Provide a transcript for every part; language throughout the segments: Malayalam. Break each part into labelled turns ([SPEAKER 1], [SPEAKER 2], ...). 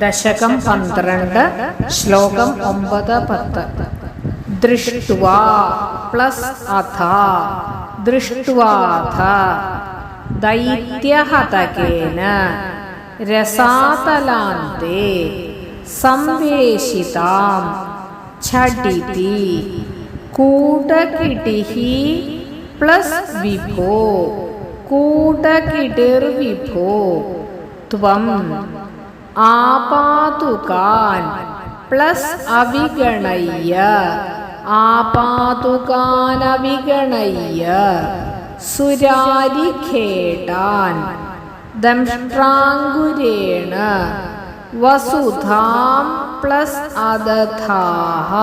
[SPEAKER 1] ദശകം പന്ത്രണ്ട് ശ്ലോകം ഒമ്പത് പത്ത്. ദൃഷ്ടുവാ പ്ലസ് അഥ. ദൃഷ്ടുവാഥ. ദൈത്യഹതകേന. രസാതലാന്തേ. സംവേശിതാം. ഛടിതി. കൂടകിടിഃ പ്ലസ് വിഭോ. കൂടകിടിർവിഭോ ത്വം. ആപാതുകാൻ പ്ലസ് അവിഗണയ്യ. ആപാതുകാൻ അവിഗണയ്യ. സുരാരിഖേടാൻ ദംഷ്ട്രാങ്കുരേണ. വസുധാം പ്ലസ് അദധാഹ.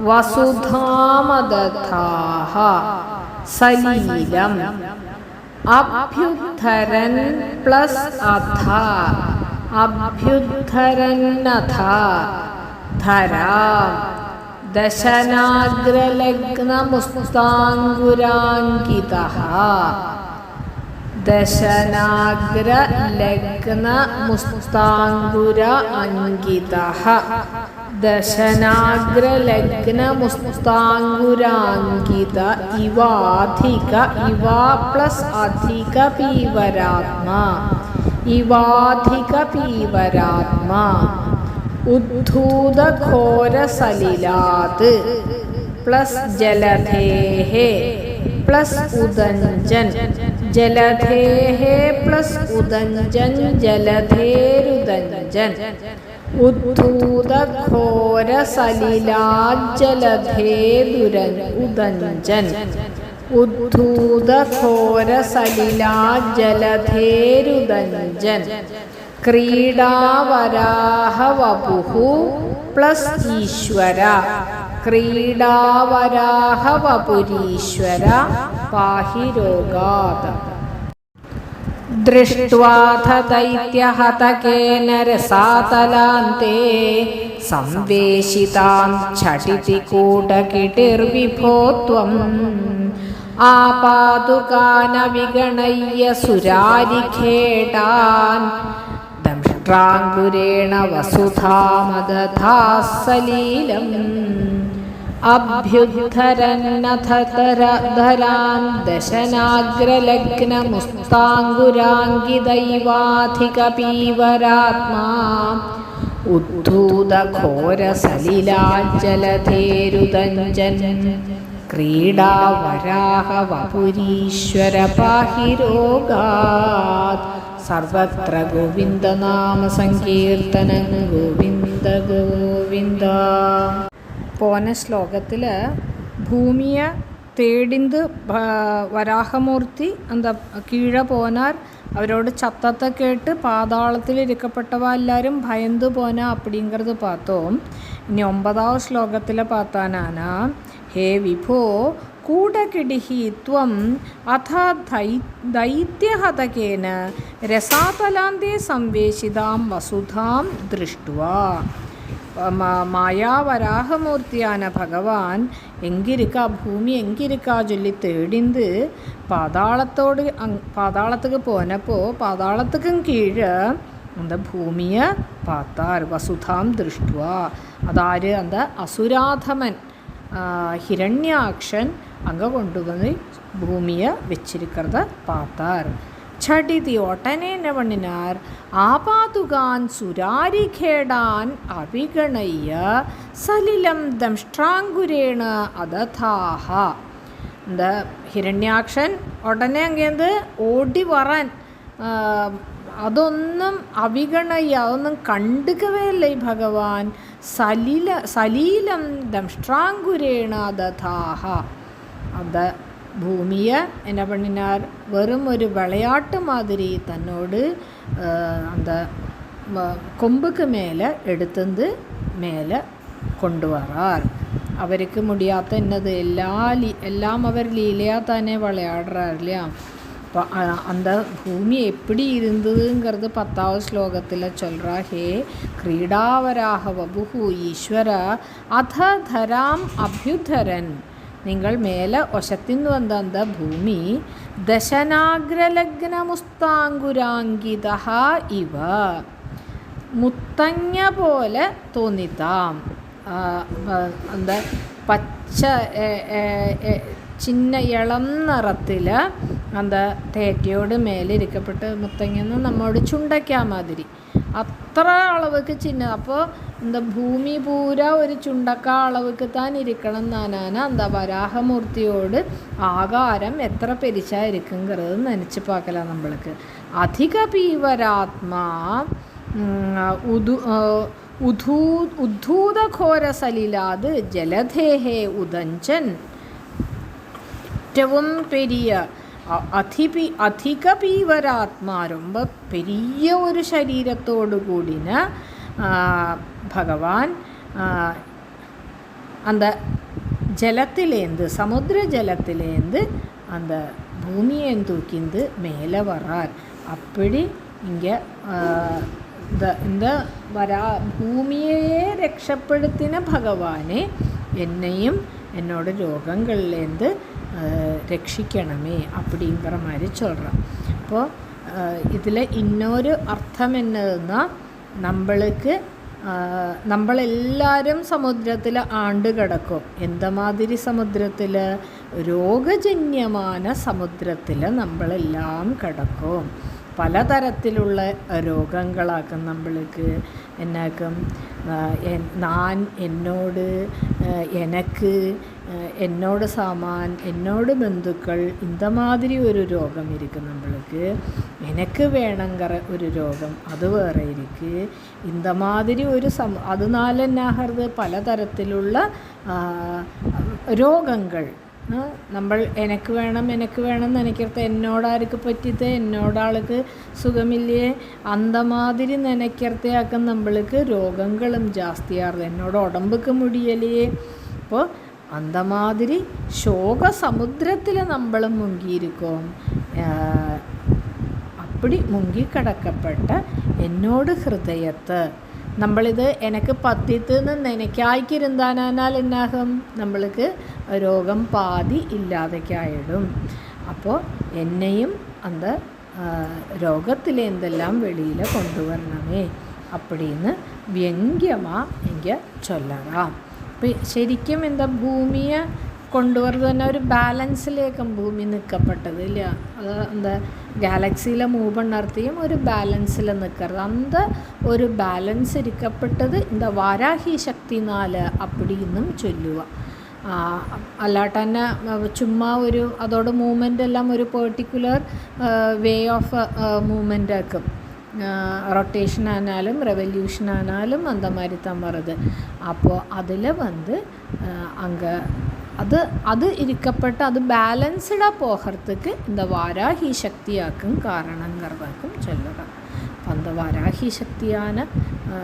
[SPEAKER 1] വസുധാമദധാഹ. സലീലം. അഭ്യുദ്ധരൻ പ്ലസ് അധ. അഭ്യുദ്ധരന്നഥ ധരാ ദശനാഗ്രലഗ്നമുസ്താങ്കുരാങ്കിത ദശനാഗ്രലഗ്നമുസ്താങ്കുര അങ്കിത ദശനാഗ്രലഗ്നമുസ്താങ്കുരാങ്കിത ഇവാധിക ഇവ പ്ലസ് അധിക പീവരാത്മാ ഇവാധിക പീവരാത്മാ ഉദ്ധൂതഘോരസലിലാത് പ്ലസ് ജലധേഹ പ്ലസ് ഉദഞ്ചൻ ജലധേഹ പ്ലസ് ഉദഞ്ചൻ ജലധേരുദഞ്ചൻ ഉദ്ധൂതഘോരസലിലാജ്ജലധേദുരൻ ഉദഞ്ചൻ. ഉദ്ധൂതഘോരസലിലാജലധേരുദഞ്ചൻ ക്രീഡാവരാഹവപുഹു പ്ലസ് ഈശ്വര. ക്രീഡാവരാഹവപുരീശ്വര പാഹി രോഗാത് ദൈത്യഹതകേന രസാതലാന്തേ. സംവേശിതാം ഛടിതി കൂടകിടിർവിഭോ ത്വം ആപാതുകാനവിഗണയ്യ സുരാരിഖേടാൻ. ദംഷ്ട്രാങ്കുരേണ വസുധാമദധാ സലീലം അഭ്യുദ്ധരന്നഥതരധരാം ദശനാഗ്രലഗ്നമുസ്താങ്കുരാങ്കിദൈവാധികപീവരാത്മാ. ഉദ്ധൂതഘോരസലിലാജലധേരുദഞ്ചൻ ക്രീഡാവരാഹവപുരീശ്വര പാഹി രോഗാത്. സർവത്ര ഗോവിന്ദനാമ സങ്കീർത്തനം ഗോവിന്ദ ഗോവിന്ദ. പോന ശ്ലോകത്തിൽ ഭൂമിയെ തേടിന്ത് വരാഹമൂർത്തി എന്താ കീഴ പോനാർ അവരോട് சத்தத்தை കേട്ട് പാതാളത്തിൽ ഇരിക്കപ്പെട്ടവ എല്ലാവരും ഭയന്ന് പോന அப்படிங்கிறது பார்த்தோம் ഇനി ഒമ്പതാം ശ്ലോകത്തിൽ பார்த்தானானா ഹേ വിഭോ കൂടകിടിഹി ത്വം അഥ ദൈ ദൈത്യഹതകേന രസാതലാന്തേ സംവേശിതാം വസുധാം ദൃഷ്ടുവാ மாயாவராகமூர்த்தியான பகவான் எங்கிருக்கா பூமி எங்கிருக்கா சொல்லி தேடிந்து பாதாளத்தோடு அங் பாதாளத்துக்கு போனப்போ பாதாளத்துக்கும் கீழே அந்த பூமியை பார்த்தார் வசுதாம் திருஷ்டுவா அதாரு அந்த அசுராதமன் ஹிரண்யாக்ஷன் அங்கே கொண்டு வந்து பூமியை வச்சிருக்கிறத பார்த்தார் ഛടിതി ഒട്ടനെ എന്നെ പണിനാർ ആപാതുകാൻ സുരാരിഖേടാൻ അവിഗണയ്യ സലിലം ദംഷ്ട്രാങ്കുരേണ അതഥാഹ இந்த ഹിരണ്യാക്ഷൻ ഉടനെ അങ്ങേത് ഓടി വരാൻ അതൊന്നും അവിഗണയ്യ അതൊന്നും കണ്ടുകവേ അല്ല ഈ ഭഗവാൻ സലില സലീലം ദംഷ്ട്രാങ്കുരേണ ദധാഹ അത് ഭൂമിയെ என்ன பண்ணினார் வெறும் ஒரு விளையாட்டு மாதிரி தன்னோடு அந்த கொம்புக்கு மேலே எடுத்துந்து மேலே கொண்டு வரார் அவருக்கு முடியாத என்னது எல்லா லீ எல்லாம் அவர் லீலையாக தானே விளையாடுறார் இல்லையா இப்போ அந்த பூமி எப்படி இருந்ததுங்கிறது பத்தாவது ஸ்லோகத்தில் சொல்கிறா ஹே கிரீடாவராக வபுகு ஈஸ்வர அத தராம் அபியுதரன் നിങ്ങൾ മേലെ ഒശത്തിന്ന് വന്ന അന്ത ഭൂമി ദശനാഗ്രലഗ്നമുസ്താങ്കുരാങ്കിത ഇവ മുത്തങ്ങ പോലെ തോന്നിത്താം ആ, ആ, എന്താ പച്ച ഏ, ഏ, ഏ, ചിന്ന ഇളം നിറത്തിൽ എന്താ തേറ്റയോട് മേലിരിക്കപ്പെട്ട് മുത്തങ്ങന്ന് നമ്മോട് ചുണ്ടയ്ക്കാ മാതിരി. അത്ര അളവൊക്കെ ചിന്ന അപ്പോൾ എന്താ ഭൂമി പൂര ഒരു ചുണ്ടക്ക അളവൊക്കെ താൻ ഇരിക്കണം എന്നാനാ എന്താ വരാഹമൂർത്തിയോട് ആകാരം എത്ര പെരിച്ചായിരിക്കുങ്கிறது നനച്ച് പാക്കല നമ്മൾക്ക്. അധിക പീവരാത്മാ ഉദു ഉധൂ ഉദ്ധൂതഘോര സലിലാത് ജലധേഹേ ഉദഞ്ചൻ. ഏറ്റവും പെരിയ அதிபி அதிக பீவராத்மா ரொம்ப பெரிய ஒரு சரீரத்தோடு கூடின பகவான் அந்த ஜலத்திலேருந்து சமுத்திர ஜலத்திலேருந்து அந்த பூமியை தூக்கிந்து மேலே வர்றார் அப்படி இங்கே இந்த இந்த வரா பூமியையே രക്ഷപ്പെടുത്തിന ഭഗവാനെ എന്നെയും എന്നോട് രോഗങ്ങളിലേന്ത് രക്ഷിക്കണമേ அப்படிங்கிற மாதிரி சொல்கிறோம் അപ്പോൾ இதில் ഇന്നൊരു அர்த்தம் നമ്മൾക്ക് நம்மளுக்கு നമ്മളെല്ലാവരും സമുദ്രത്തിൽ ആണ്ട് കിടക്കും. എന്തമാതിരി സമുദ്രത്തിൽ രോഗജന്യമാന സമുദ്രത്തിൽ നമ്മളെല്ലാം കിടക്കും. പലതരത്തിലുള്ള രോഗങ്ങളാക്കും നമ്മൾക്ക്. എന്നാക്കും നാൻ എന്നോട് എനക്ക് എന്നോട് സാമാൻ എന്നോട് ബന്ധുക്കൾ ഇന്ത മാതിരി ഒരു രോഗം ഇരിക്കും നമ്മൾക്ക്. എനക്ക് വേണങ്കറ ഒരു രോഗം അത് വേറെ ഇരിക്കും. ഇന്ത മാതിരി ഒരു സം അതിനാലെന്നാഹൃത് പലതരത്തിലുള്ള രോഗങ്ങൾ നമ്മൾ എനക്ക് വേണം എനക്ക് വേണം നനയ്ക്കരുത് എന്നോടാർക്ക് പറ്റിയത് എന്നോടാൾക്ക് സുഖമില്ലേ? അന്തമാതിരി നനയ്ക്കർത്തയാക്കം നമ്മൾക്ക് രോഗങ്ങളും ജാസ്തിയാറുത് എന്നോട് ഉടമ്പക്ക് മുടിയലേ അപ്പോൾ അന്തമാതിരി ശോക സമുദ്രത്തിൽ നമ്മൾ മുങ്ങിയിരിക്കും അപ്പടി മുങ്ങിക്കിടക്കപ്പെട്ട എന്നോട് ഹൃദയത്ത് നമ്മളിത് എനക്ക് പത്തിത്ത് നിന്ന് നനയ്ക്കായ്ക്കിരുന്താനാൽ എന്നാകും നമ്മൾക്ക് രോഗം പാതി ഇല്ലാതെക്കായിടും അപ്പോൾ എന്നെയും അത് രോഗത്തിലെ എന്തെല്ലാം വെളിയിൽ കൊണ്ടുവരണമേ അപ്പടിന്ന് വ്യംഗ്യമാ എനിക്ക് ചൊല്ലറാം അപ്പം ശരിക്കും എന്താ ഭൂമിയെ കൊണ്ടുവരുന്നത് തന്നെ ഒരു ബാലൻസിലേക്കും ഭൂമി നിൽക്കപ്പെട്ടത് ഇല്ല അത് എന്താ ഗാലക്സിയിലെ മൂവ് നടത്തിയും ഒരു ബാലൻസിൽ നിൽക്കരുത് അന്ത ഒരു ബാലൻസ് ഇരിക്കപ്പെട്ടത് എന്താ വാരാഹി ശക്തി അപ്പടി ഇന്നും ചൊല്ലുക അല്ലാട്ട് തന്നെ ചുമ്മാ ഒരു അതോട് മൂവ്മെൻ്റ് എല്ലാം ഒരു പെർട്ടിക്കുലർ വേ ഓഫ് മൂവ്മെൻ്റ് ആക്കും ரொட்டேஷன் ஆனாலும் ரெவல்யூஷன் ஆனாலும் அந்த மாதிரி தான் வருது அப்போது அதில் வந்து அங்கே அது அது இருக்கப்பட்ட அது பேலன்ஸ்டாக போகிறதுக்கு இந்த வாராகி சக்தியாக்கும் காரணங்கிறதாக்கும் சொல்லுறேன் അപ്പം அந்த வாராகி சக்தியான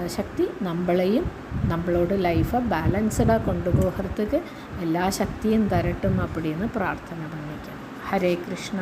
[SPEAKER 1] சக்தி நம்மளையும் നമ്മളോട് ലൈഫ് ബാലൻസ്ഡാ കൊണ്ടുപോകത്തേക്ക് എല്ലാ ശക്തിയും തരട്ടും അപ്പടിയെന്ന് പ്രാർത്ഥന പറഞ്ഞിരിക്കുന്നു ഹരേ കൃഷ്ണ.